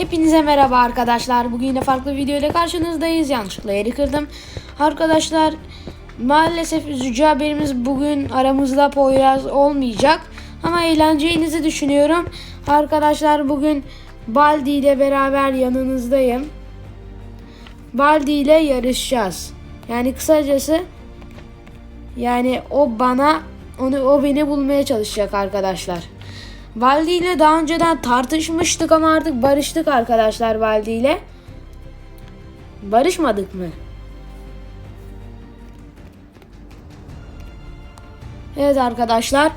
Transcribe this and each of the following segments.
Hepinize merhaba arkadaşlar. Bugün yine farklı video ile karşınızdayız. Yanlışlıkla yeri kırdım. Arkadaşlar maalesef üzücü haberimiz bugün aramızda Poyraz olmayacak. Ama eğleneceğinizi düşünüyorum. Arkadaşlar bugün Baldi ile beraber yanınızdayım. Baldi ile yarışacağız. Yani kısacası yani o bana onu o beni bulmaya çalışacak arkadaşlar. Valdi ile daha önceden tartışmıştık ama artık barıştık arkadaşlar Valdi ile. Barışmadık mı? Evet arkadaşlar.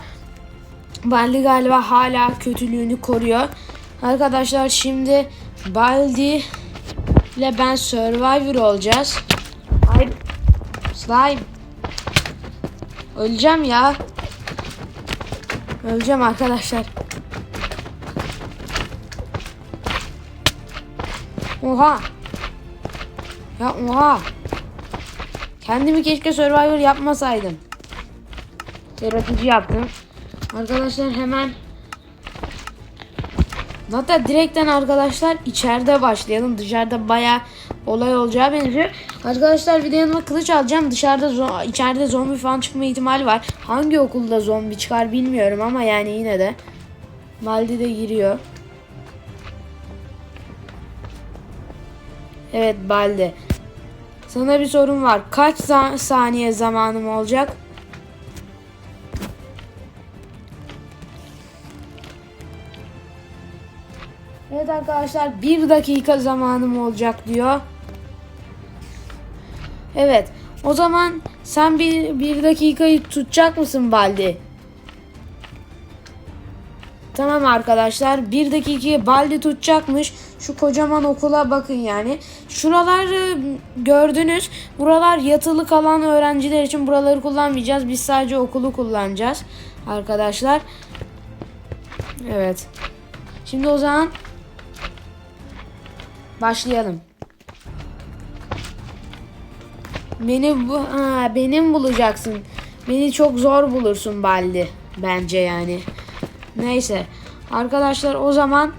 Baldi galiba hala kötülüğünü koruyor. Arkadaşlar şimdi Baldi ile ben Survivor olacağız. Hayır. Slime. Öleceğim ya. Öleceğim arkadaşlar. Oha. Ya oha. Kendimi keşke Survivor yapmasaydım. Yaratıcı yaptım. Arkadaşlar hemen Hatta direkten arkadaşlar içeride başlayalım. Dışarıda baya olay olacağı benziyor. Arkadaşlar bir de yanıma kılıç alacağım. Dışarıda zo- içeride zombi falan çıkma ihtimali var. Hangi okulda zombi çıkar bilmiyorum ama yani yine de. Baldi de giriyor. Evet Baldi. Sana bir sorun var. Kaç sa- saniye zamanım olacak? Evet arkadaşlar bir dakika zamanım olacak diyor. Evet. O zaman sen bir, bir dakikayı tutacak mısın Baldi? Tamam arkadaşlar. Bir dakikayı Baldi tutacakmış. Şu kocaman okula bakın yani. Şuraları gördünüz. Buralar yatılı kalan öğrenciler için buraları kullanmayacağız. Biz sadece okulu kullanacağız. Arkadaşlar. Evet. Şimdi o zaman Başlayalım. Beni bu ha, benim bulacaksın. Beni çok zor bulursun Baldi bence yani. Neyse. Arkadaşlar o zaman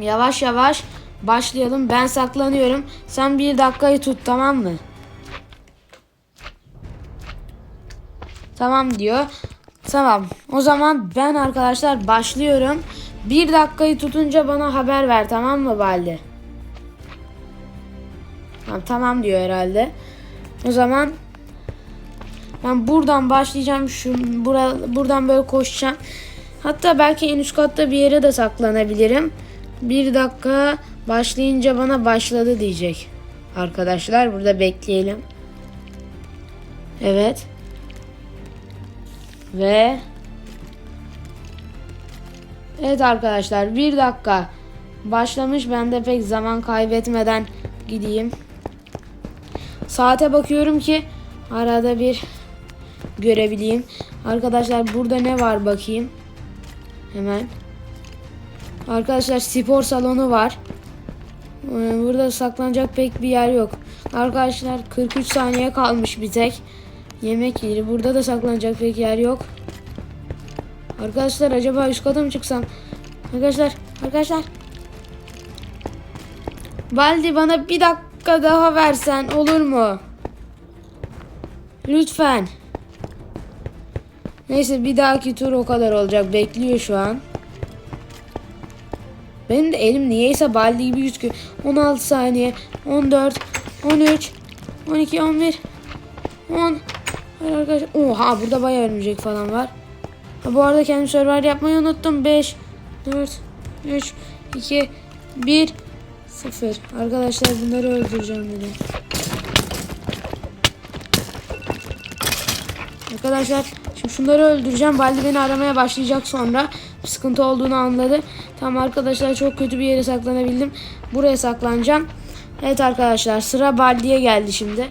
yavaş yavaş başlayalım. Ben saklanıyorum. Sen bir dakikayı tut tamam mı? Tamam diyor. Tamam. O zaman ben arkadaşlar başlıyorum. Bir dakikayı tutunca bana haber ver tamam mı Baldi? Tamam, tamam diyor herhalde. O zaman ben buradan başlayacağım. Şu bura, buradan böyle koşacağım. Hatta belki en üst katta bir yere de saklanabilirim. Bir dakika başlayınca bana başladı diyecek. Arkadaşlar burada bekleyelim. Evet. Ve Evet arkadaşlar bir dakika başlamış. Ben de pek zaman kaybetmeden gideyim. Saate bakıyorum ki arada bir görebileyim. Arkadaşlar burada ne var bakayım. Hemen. Arkadaşlar spor salonu var. Ee, Burada saklanacak pek bir yer yok. Arkadaşlar 43 saniye kalmış bir tek. Yemek yeri. Burada da saklanacak pek yer yok. Arkadaşlar acaba üst kata mı çıksam? Arkadaşlar, arkadaşlar. Baldi bana bir dakika daha versen olur mu? Lütfen. Neyse bir dahaki tur o kadar olacak. Bekliyor şu an. Benim de elim niyeyse Baldi gibi gözüküyor. 16 saniye. 14. 13. 12. 11. 10. Hayır arkadaşlar. Oha burada bayağı örümcek falan var. Ha, bu arada kendim server yapmayı unuttum. 5, 4, 3, 2, 1, 0. Arkadaşlar bunları öldüreceğim de. Arkadaşlar şimdi şunları öldüreceğim. Baldi beni aramaya başlayacak sonra. Sıkıntı olduğunu anladı. Tamam arkadaşlar çok kötü bir yere saklanabildim. Buraya saklanacağım. Evet arkadaşlar sıra Baldi'ye geldi şimdi.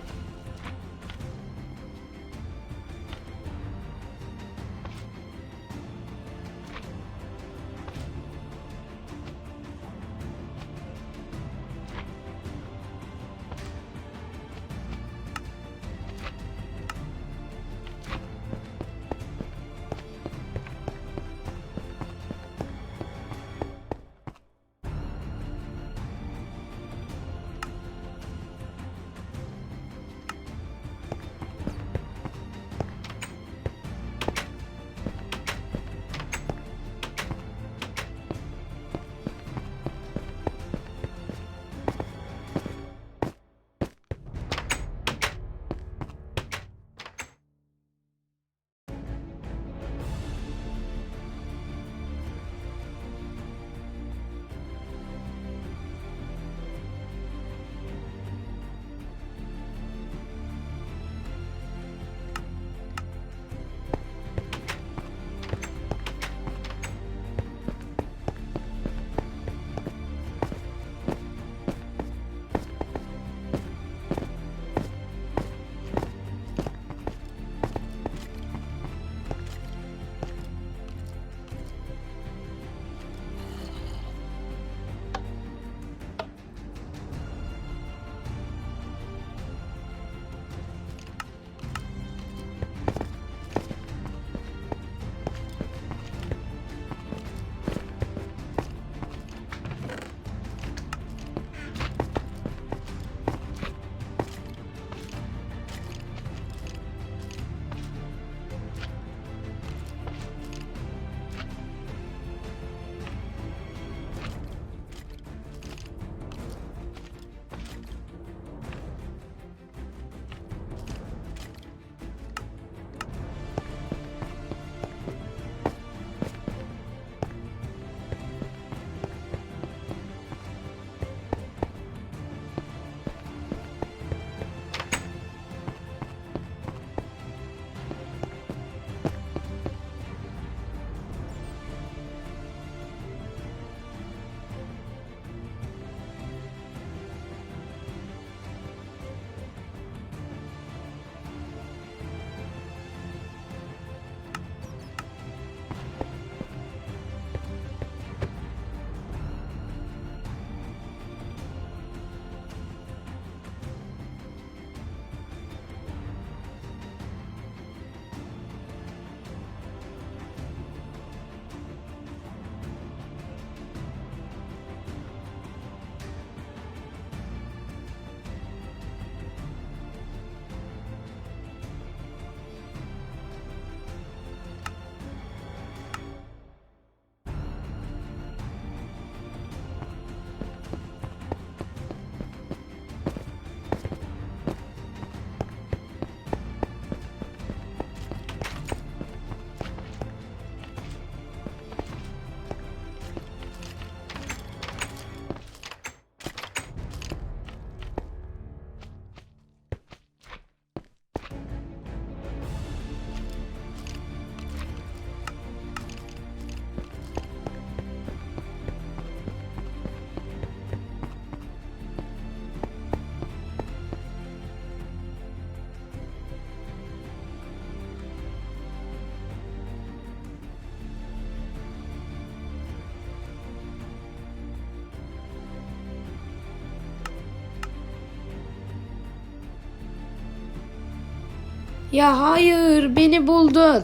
Ya hayır beni buldun.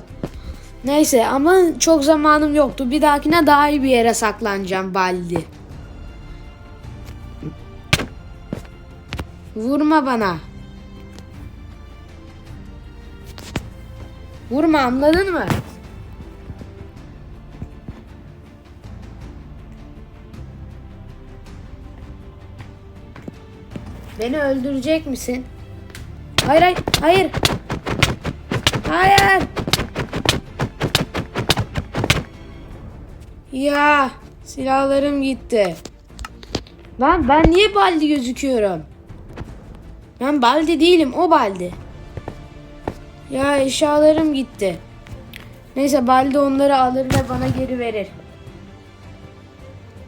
Neyse ama çok zamanım yoktu. Bir dahakine daha iyi bir yere saklanacağım Baldi. Vurma bana. Vurma anladın mı? Beni öldürecek misin? Hayır hayır hayır. Hayır. Ya silahlarım gitti. Lan ben niye baldi gözüküyorum? Ben baldi değilim o baldi. Ya eşyalarım gitti. Neyse baldi onları alır ve bana geri verir.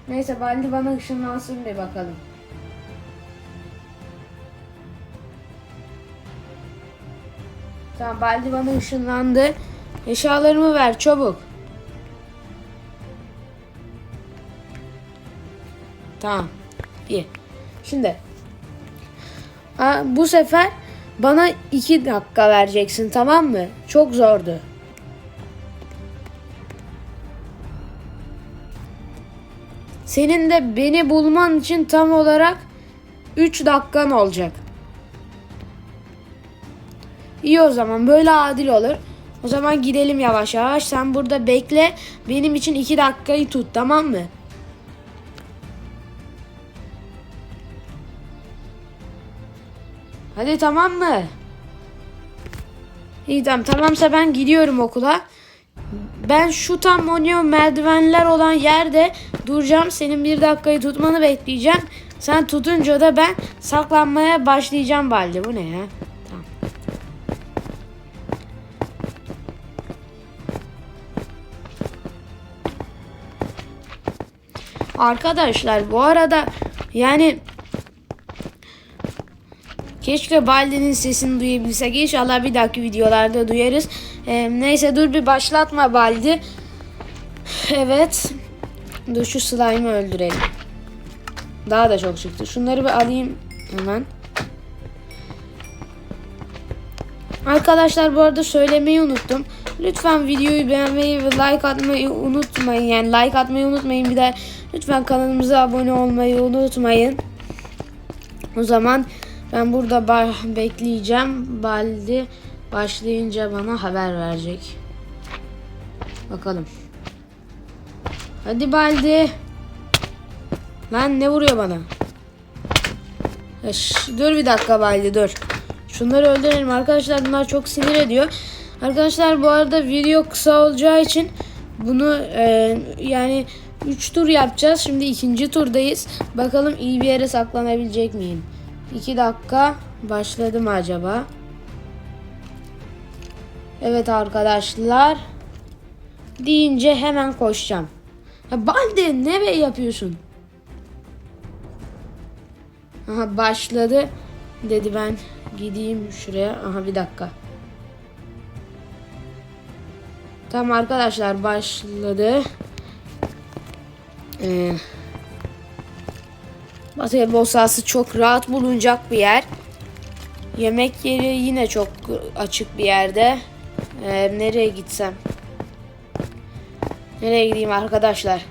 Neyse baldi bana ışınlansın bir bakalım. Tamam baldi bana ışınlandı. Eşyalarımı ver çabuk. Tamam. İyi. Şimdi. Bu sefer bana iki dakika vereceksin tamam mı? Çok zordu. Senin de beni bulman için tam olarak 3 dakikan olacak. İyi o zaman böyle adil olur. O zaman gidelim yavaş yavaş. Sen burada bekle. Benim için 2 dakikayı tut tamam mı? Hadi tamam mı? İyi tamam. Tamamsa ben gidiyorum okula. Ben şu tam o merdivenler olan yerde duracağım. Senin bir dakikayı tutmanı bekleyeceğim. Sen tutunca da ben saklanmaya başlayacağım Balde. Bu ne ya? Arkadaşlar bu arada yani Keşke Baldi'nin sesini duyabilsek. İnşallah bir dahaki videolarda duyarız. Ee, neyse dur bir başlatma Baldi. Evet. Dur şu slime'ı öldürelim. Daha da çok çıktı. Şunları bir alayım hemen. Arkadaşlar bu arada söylemeyi unuttum. Lütfen videoyu beğenmeyi ve like atmayı unutmayın. Yani like atmayı unutmayın. Bir de lütfen kanalımıza abone olmayı unutmayın. O zaman ben burada bekleyeceğim. Baldi başlayınca bana haber verecek. Bakalım. Hadi Baldi. Lan ne vuruyor bana? Şş, dur bir dakika Baldi dur. Şunları öldürelim arkadaşlar bunlar çok sinir ediyor. Arkadaşlar bu arada video kısa olacağı için bunu e, yani 3 tur yapacağız. Şimdi ikinci turdayız. Bakalım iyi bir yere saklanabilecek miyim? 2 dakika başladı mı acaba? Evet arkadaşlar. Deyince hemen koşacağım. Ya Balde ne be yapıyorsun? Aha başladı. Dedi ben gideyim şuraya. Aha bir dakika. Tamam arkadaşlar başladı. Ee, Basketbol sahası çok rahat bulunacak bir yer. Yemek yeri yine çok açık bir yerde. Ee, nereye gitsem? Nereye gideyim arkadaşlar?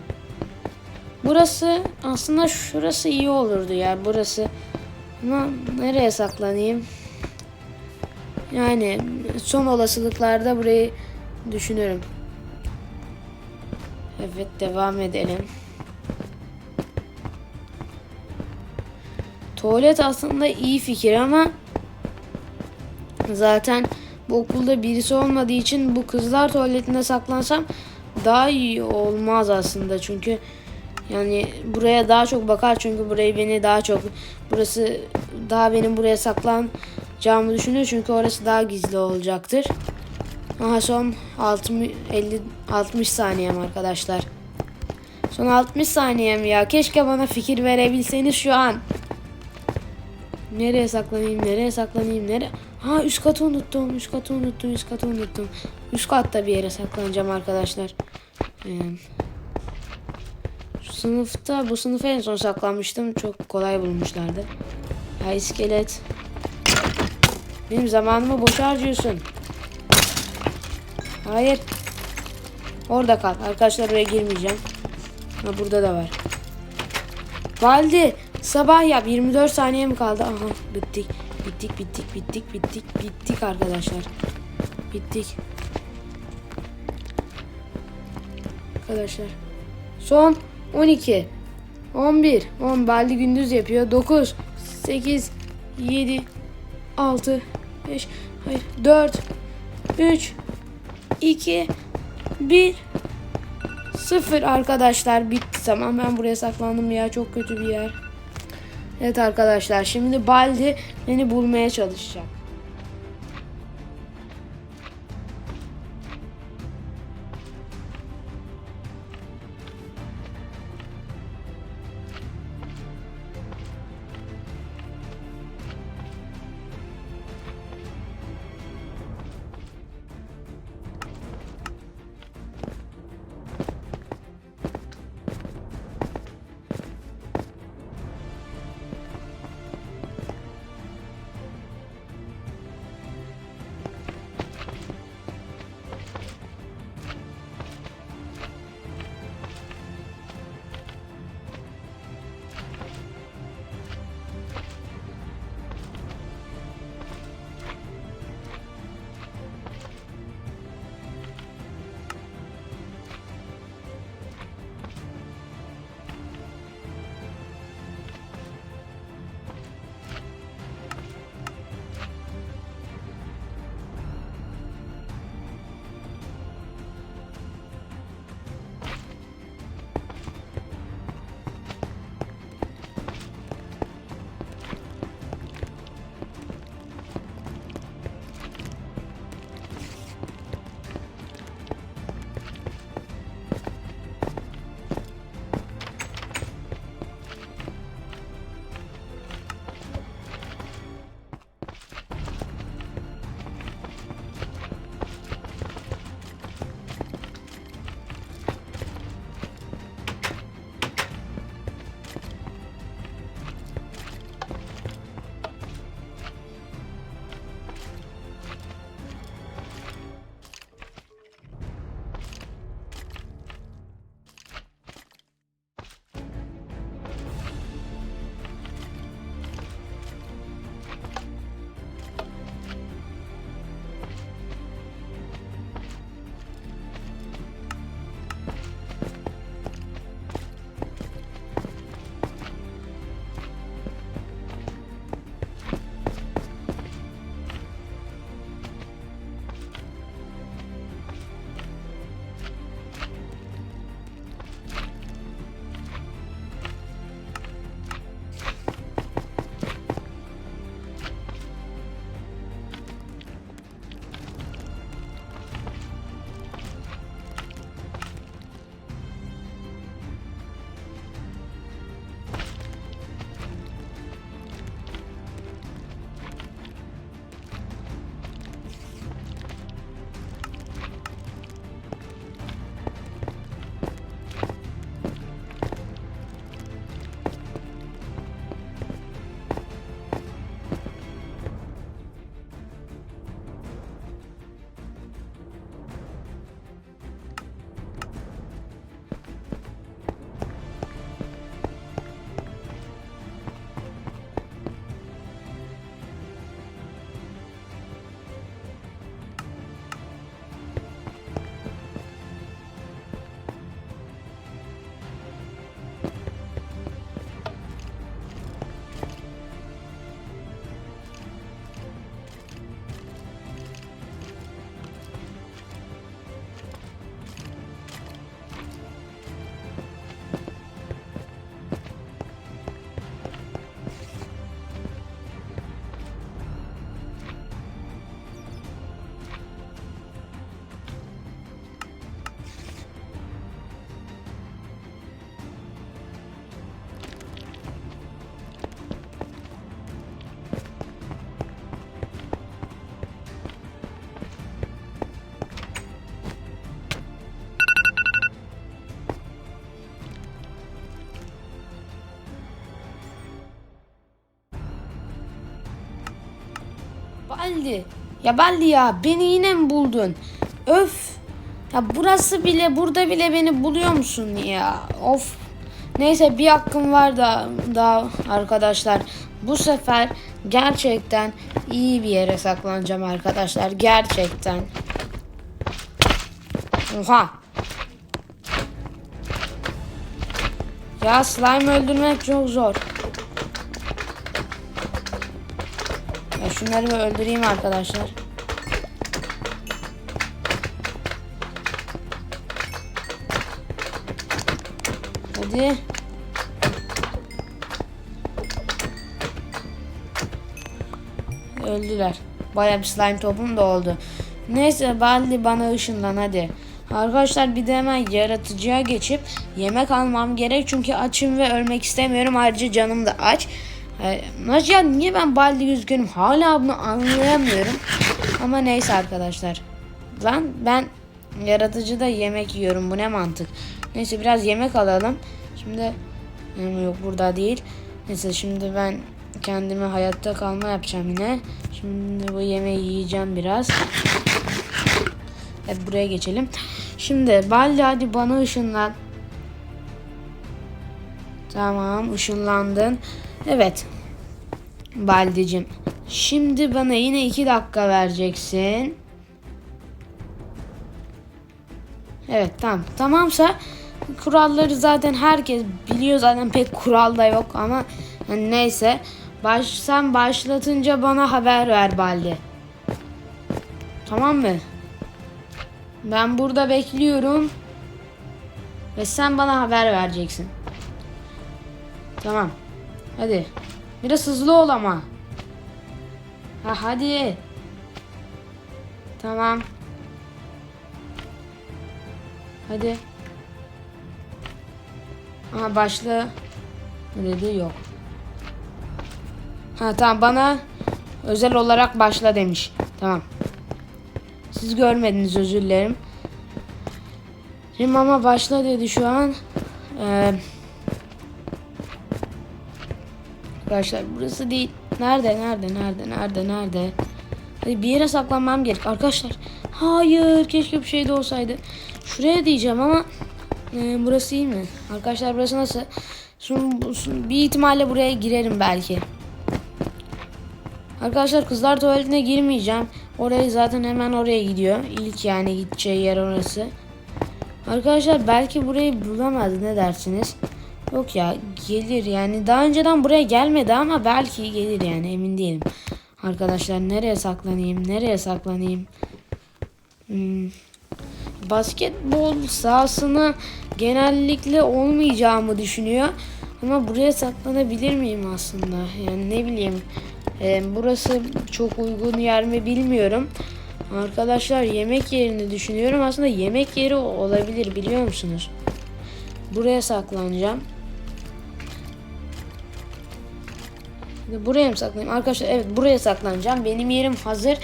Burası aslında şurası iyi olurdu ya burası. Ama nereye saklanayım? Yani son olasılıklarda burayı düşünüyorum. Evet devam edelim. Tuvalet aslında iyi fikir ama zaten bu okulda birisi olmadığı için bu kızlar tuvaletinde saklansam daha iyi olmaz aslında çünkü yani buraya daha çok bakar çünkü burayı beni daha çok burası daha benim buraya saklanacağımı düşünüyor çünkü orası daha gizli olacaktır. Aha son 60 50 60 saniyem arkadaşlar. Son 60 saniyem ya. Keşke bana fikir verebilseniz şu an. Nereye saklanayım? Nereye saklanayım? Nereye? Ha üst katı unuttum. Üst katı unuttum. Üst katı unuttum. Üst katta bir yere saklanacağım arkadaşlar. Ee, şu sınıfta bu sınıfa en son saklanmıştım. Çok kolay bulmuşlardı. Ya iskelet. Benim zamanımı boş harcıyorsun. Hayır. Orada kal. Arkadaşlar oraya girmeyeceğim. Ha burada da var. Valdi sabah yap. 24 saniye mi kaldı? Aha bittik. Bittik bittik bittik bittik bittik arkadaşlar. Bittik. Arkadaşlar. Son 12 11 10 Baldi gündüz yapıyor. 9 8 7 6 5 hayır 4 3 2 1 0 arkadaşlar bitti tamam ben buraya saklandım ya çok kötü bir yer. Evet arkadaşlar şimdi Baldi beni bulmaya çalışacak. Baldi. Ya Baldi ya beni yine mi buldun? Öf. Ya burası bile burada bile beni buluyor musun ya? Of. Neyse bir hakkım var da daha arkadaşlar. Bu sefer gerçekten iyi bir yere saklanacağım arkadaşlar. Gerçekten. Oha. Ya slime öldürmek çok zor. Şunları bir öldüreyim arkadaşlar. Hadi. Öldüler. Bayağı bir slime topum da oldu. Neyse Baldi bana ışınlan hadi. Arkadaşlar bir de hemen yaratıcıya geçip yemek almam gerek çünkü açım ve ölmek istemiyorum. Ayrıca canım da aç. Ee, ya niye ben Baldi üzgünüm hala bunu anlayamıyorum. Ama neyse arkadaşlar. Lan ben yaratıcıda yemek yiyorum bu ne mantık. Neyse biraz yemek alalım. Şimdi Hmm, yok burada değil. Neyse şimdi ben kendime hayatta kalma yapacağım yine. Şimdi bu yemeği yiyeceğim biraz. Evet buraya geçelim. Şimdi Baldi hadi bana ışınlan. Tamam ışınlandın. Evet. Baldicim. Şimdi bana yine iki dakika vereceksin. Evet tamam. Tamamsa kuralları zaten herkes biliyor zaten pek kural da yok ama yani neyse. Baş, sen başlatınca bana haber ver Baldi. Tamam mı? Ben burada bekliyorum. Ve sen bana haber vereceksin. Tamam. Hadi. Biraz hızlı ol ama. Ha hadi. Tamam. Hadi. Aha başla. Dedi yok. Ha tamam bana özel olarak başla demiş. Tamam. Siz görmediniz özür dilerim. Şimdi ama başla dedi şu an. Ee, arkadaşlar burası değil. Nerede nerede nerede nerede nerede? Hadi bir yere saklanmam gerek arkadaşlar. Hayır keşke bir şey de olsaydı. Şuraya diyeceğim ama ee, burası iyi mi? Arkadaşlar burası nasıl? Şimdi, bir ihtimalle buraya girerim belki. Arkadaşlar kızlar tuvaletine girmeyeceğim. Orayı zaten hemen oraya gidiyor. İlk yani gideceği yer orası. Arkadaşlar belki burayı bulamaz ne dersiniz? Yok ya gelir yani daha önceden buraya gelmedi ama belki gelir yani emin değilim. Arkadaşlar nereye saklanayım nereye saklanayım? Hmm. Basketbol sahasına genellikle olmayacağımı düşünüyor. Ama buraya saklanabilir miyim aslında? Yani ne bileyim. E, burası çok uygun yer mi bilmiyorum. Arkadaşlar yemek yerini düşünüyorum. Aslında yemek yeri olabilir biliyor musunuz? Buraya saklanacağım. Buraya mı saklanayım? Arkadaşlar evet buraya saklanacağım. Benim yerim hazır.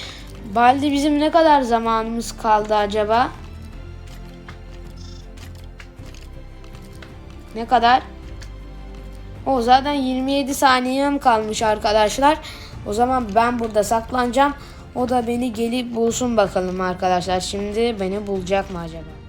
Baldi bizim ne kadar zamanımız kaldı acaba? Ne kadar? O zaten 27 saniyem kalmış arkadaşlar. O zaman ben burada saklanacağım. O da beni gelip bulsun bakalım arkadaşlar. Şimdi beni bulacak mı acaba?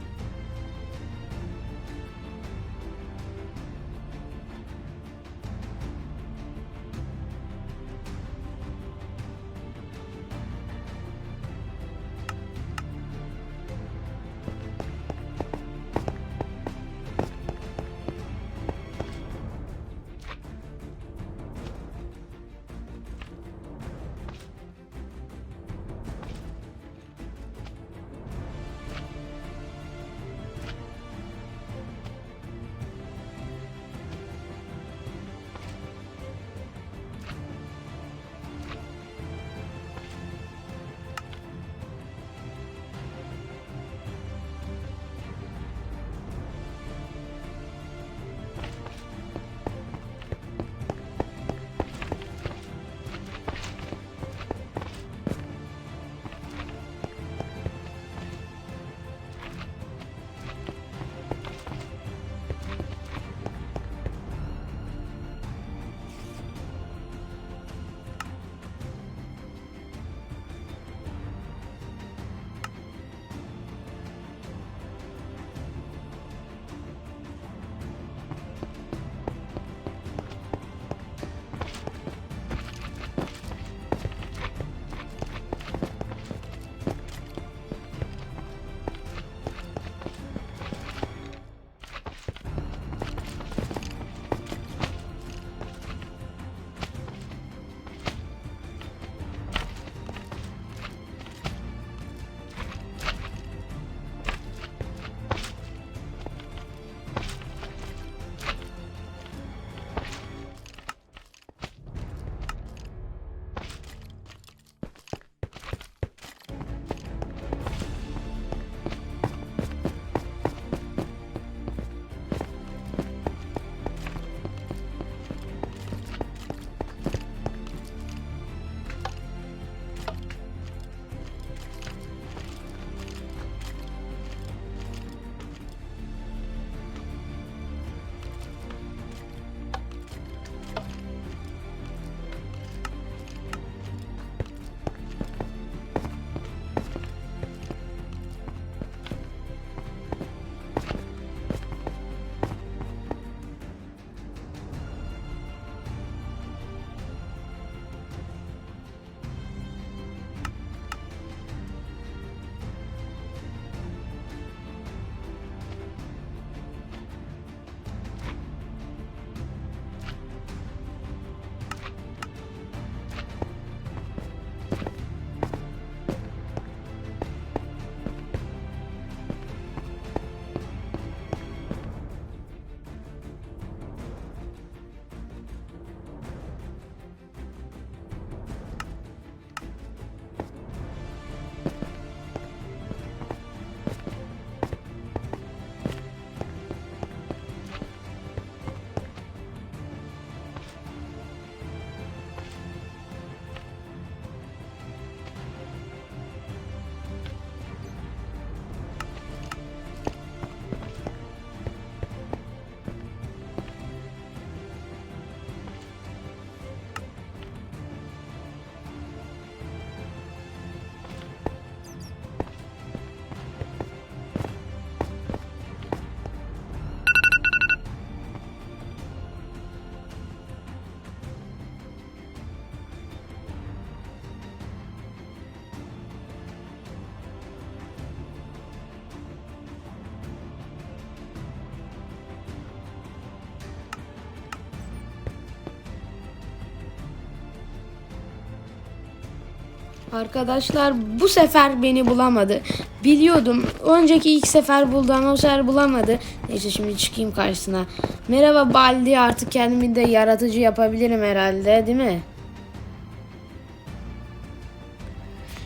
Arkadaşlar bu sefer beni bulamadı. Biliyordum. Önceki ilk sefer buldu ama bu sefer bulamadı. Neyse şimdi çıkayım karşısına. Merhaba Baldi artık kendimi de yaratıcı yapabilirim herhalde değil mi?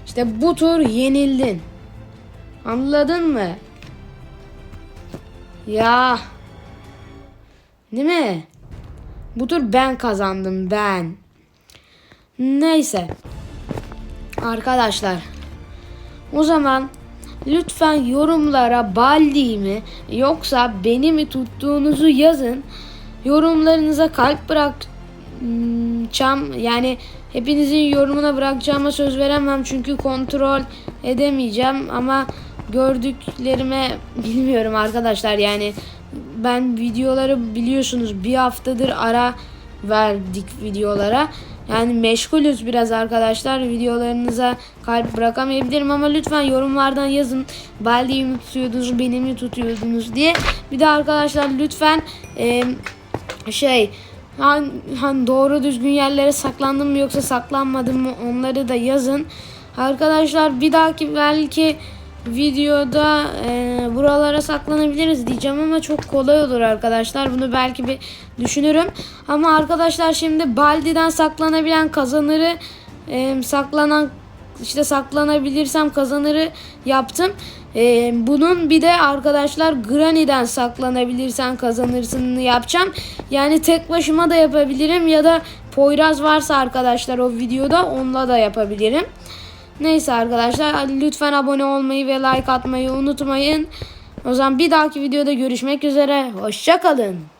İşte bu tur yenildin. Anladın mı? Ya. Değil mi? Bu tur ben kazandım ben. Neyse. Arkadaşlar. O zaman lütfen yorumlara Baldi mi yoksa beni mi tuttuğunuzu yazın. Yorumlarınıza kalp bırakacağım. Yani hepinizin yorumuna bırakacağıma söz veremem çünkü kontrol edemeyeceğim ama gördüklerime bilmiyorum arkadaşlar yani ben videoları biliyorsunuz bir haftadır ara verdik videolara. Yani meşgulüz biraz arkadaşlar. Videolarınıza kalp bırakamayabilirim ama lütfen yorumlardan yazın. Baldi'yi mi tutuyordunuz, beni mi tutuyordunuz diye. Bir de arkadaşlar lütfen e, şey han, han doğru düzgün yerlere saklandım mı yoksa saklanmadım mı onları da yazın. Arkadaşlar bir dahaki belki videoda e, buralara saklanabiliriz diyeceğim ama çok kolay olur arkadaşlar. Bunu belki bir düşünürüm. Ama arkadaşlar şimdi Baldi'den saklanabilen kazanırı e, saklanan işte saklanabilirsem kazanırı yaptım. E, bunun bir de arkadaşlar Granny'den saklanabilirsen kazanırsını yapacağım. Yani tek başıma da yapabilirim ya da Poyraz varsa arkadaşlar o videoda onunla da yapabilirim. Neyse arkadaşlar lütfen abone olmayı ve like atmayı unutmayın. O zaman bir dahaki videoda görüşmek üzere. Hoşçakalın.